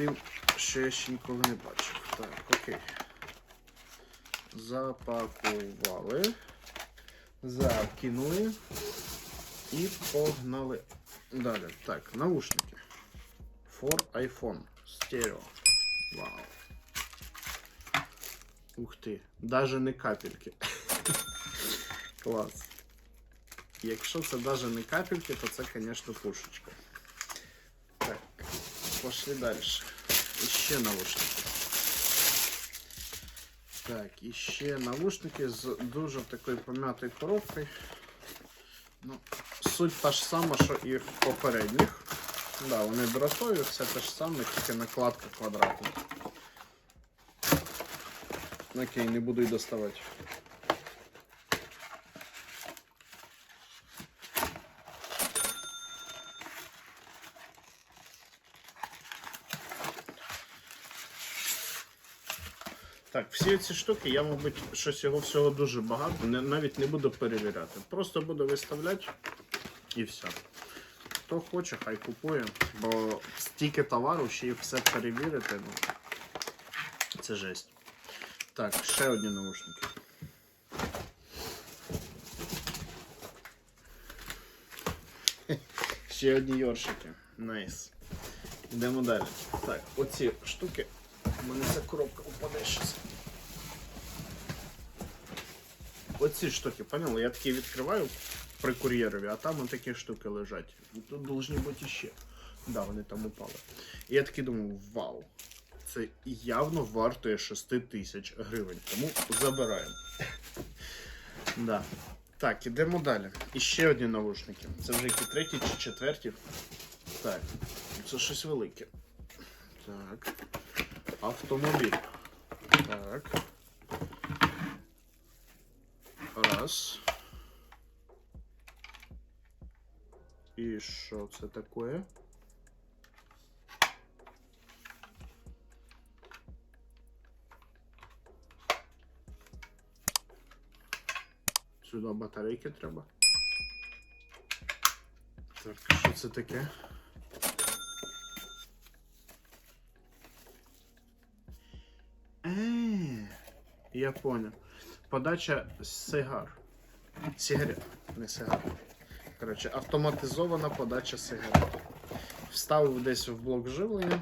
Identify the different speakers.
Speaker 1: тим, я ще ніколи не бачив. Так, окей. Запакували. Закинули. І погнали. Далі. Так, наушники. For iPhone. Стерео. Вау. Ух ти. Даже не капельки. Клас. Якщо це даже не капельки, то це, звісно, пушечка. Пошли далі. Іще наушники. Так, іще наушники з дуже такою пом'ятою коробкою. Ну, суть та ж сама, що і в попередніх. Да, вони дротові, все те ж саме, тільки накладка квадратна. Окей, не буду й доставати. Так, всі ці штуки, я, мабуть, щось його всього дуже багато, не, навіть не буду перевіряти. Просто буду виставляти і все. Хто хоче, хай купує, бо стільки товару, ще й все перевірити, ну це жесть. Так, ще одні наушники. Ще одні йоршики. Найс. Йдемо далі. Так, оці штуки. У мене ця коробка упаде щас. Оці штуки, поняли? Я такі відкриваю при кур'єрові, а там такі штуки лежать. Тут повинні бути ще. Да, вони там упали. І я такий думаю, вау. Це явно вартує 6 тисяч гривень. Тому забираємо. Да. Так, ідемо далі. І ще одні наушники. Це вже які треті чи четверті. Так, це щось велике. Так. Автомобіль. Так. Раз. І що це таке? Сюди батарейки треба. Так, що це таке? Я понял. Подача сигар. Сигарет, не сигар. Коротше, автоматизована подача сигарет. Вставив десь в блок живлення